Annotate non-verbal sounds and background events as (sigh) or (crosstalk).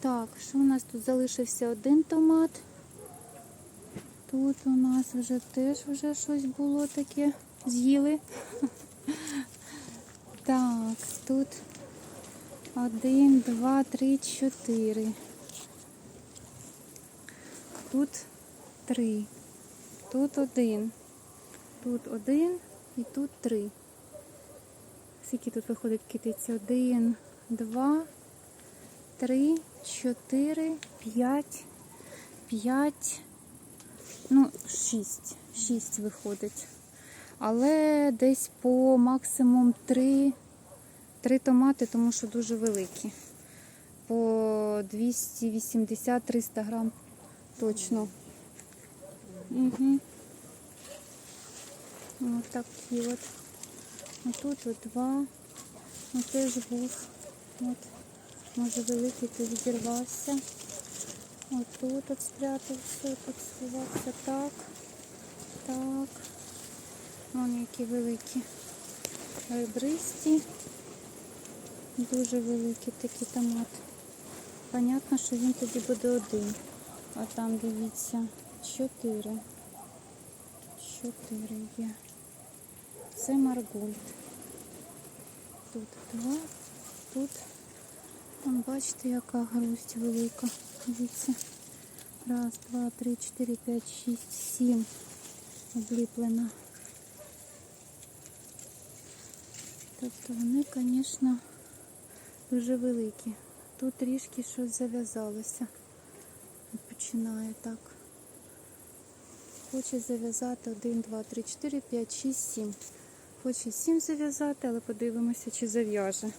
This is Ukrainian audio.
Так, що у нас тут залишився один томат. Тут у нас вже теж вже щось було таке. З'їли. (laughs) Так, тут один, два, три, чотири. Тут три. Тут один. Тут один і тут три. Скільки тут виходить китиці? Один, два, три, чотири, п'ять, п'ять, ну, шість. Шість виходить. Але десь по максимум три, три томати, тому що дуже великі. По 280-300 грам точно. Угу. Ось такі от. А тут от два. Ось теж був. От. Може великий тут відірвався. Тут от спрятався, тут сховався. Так. Так. Вон які великі. Ребристі. Дуже великий такий томат. Понятно, що він тоді буде один. А там дивіться, чотири. Чотири є. Це Маргольд. Тут два, тут. Там бачите, яка грусть велика. Дивіться. Раз, два, три, чотири, п'ять, шість, сім. Обліплена. Тобто вони, звісно, дуже великі. Тут трішки щось зав'язалося. Починає так. Хоче зав'язати 1, 2, 3, 4, 5, 6, 7. Хоче 7 зав'язати, але подивимося, чи зав'яже.